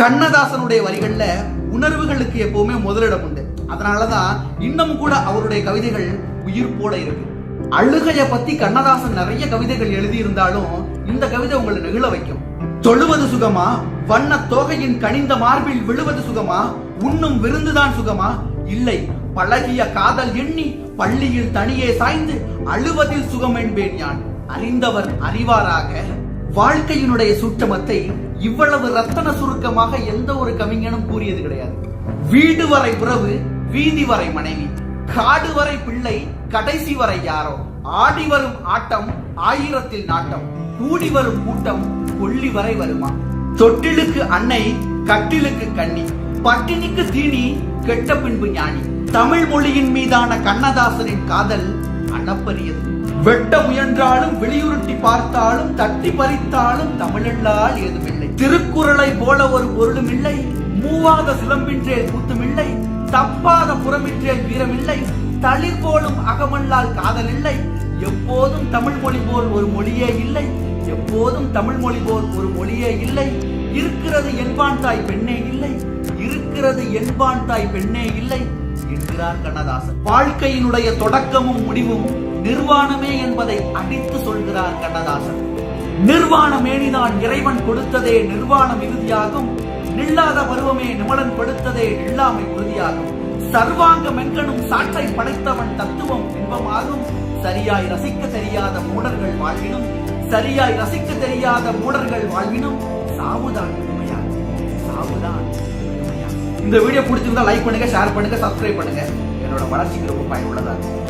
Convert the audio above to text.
கண்ணதாசனுடைய வரிகள்ல உணர்வுகளுக்கு எப்பவுமே முதலிடம் உண்டு. அதனாலதான் இன்னும் கூட அவருடைய கவிதைகள் உயிர் போல இருக்கு. அழுகைய பத்தி கண்ணதாசன் நிறைய கவிதைகள் எழுதியிருந்தாலும் இந்த கவிதை உங்களை நெகிழ வைக்கும். தொழுவது சுகமா? வண்ண தோகையின் கனிந்த மார்பில் விழுவது சுகமா? உண்ணும் விருந்துதான் சுகமா? இல்லை. பழகிய காதல் எண்ணி பள்ளியில் தனியே சாய்ந்து அழுவதில் சுகம் என்பேன் யான். அறிந்தவர் அறிவாராக வாழ்க்கையினுடைய சுற்றமத்தை இவ்வளவு ரத்தன சுருக்கமாக எந்த ஒரு கவிஞனும் கூறியது கிடையாது. வீடு வரை உறவு வீதி வரை மனைவி காடு வரை பிள்ளை கடைசி வரை யாரோ ஆடி வரும் ஆட்டம் ஆயிரத்தில் நாட்டம் கூடி வரும் கூட்டம் கொல்லி வரை வருமா? தொட்டிலுக்கு அன்னை கட்டிலுக்கு கண்ணி பட்டினிக்கு தீனி கெட்ட பின்பு ஞானி தமிழ் மொழியின் மீதான கண்ணதாசனின் காதல் அளப்பரியது வெட்ட முயன்றாலும் வெளியுருட்டி பார்த்தாலும் தட்டி பறித்தாலும் தமிழெல்லால் ஏதுமில்லை. திருக்குறளை போல ஒரு பொருளும் இல்லை. மூவாத சிலம்பின்றே கூத்துமில்லை. தப்பாத புறமின்றே வீரமில்லை. தளிர் போலும் அகமல்லால் காதல் இல்லை எப்போதும் தமிழ் மொழி போல் ஒரு மொழியே இல்லை. எப்போதும் தமிழ் மொழி போல் ஒரு மொழியே இல்லை. இருக்கிறது என்பான் தாய் பெண்ணே இல்லை. இருக்கிறது என்பான் தாய் பெண்ணே இல்லை. என்கிறார் கண்ணதாசன். வாழ்க்கையினுடைய தொடக்கமும் முடிவும் நிர்வாணமே என்பதை அடித்து சொல்கிறார் கண்ணதாசன். நிர்வாண மேனிதான் இறைவன் கொடுத்ததே நிர்வாணம் இறுதியாகும் நில்லாத பருவமே நிமலன் படுத்ததே நில்லாமை உறுதியாகும். சர்வாங்க மென்கனும் சாற்றை படைத்தவன் தத்துவம் இன்பமாகும். சரியாய் ரசிக்க தெரியாத மூடர்கள் வாழ்வினும் சரியாய் ரசிக்க தெரியாத மூடர்கள் வாழ்வினும் சாவுதான். இந்த வீடியோ பிடிச்சிருந்தா லைக் பண்ணுங்க ஷேர் பண்ணுங்க சப்ஸ்கிரைப் பண்ணுங்க. என்னோட வளர்ச்சிக்கு ரொம்ப பயனுள்ளதா இருக்கும்.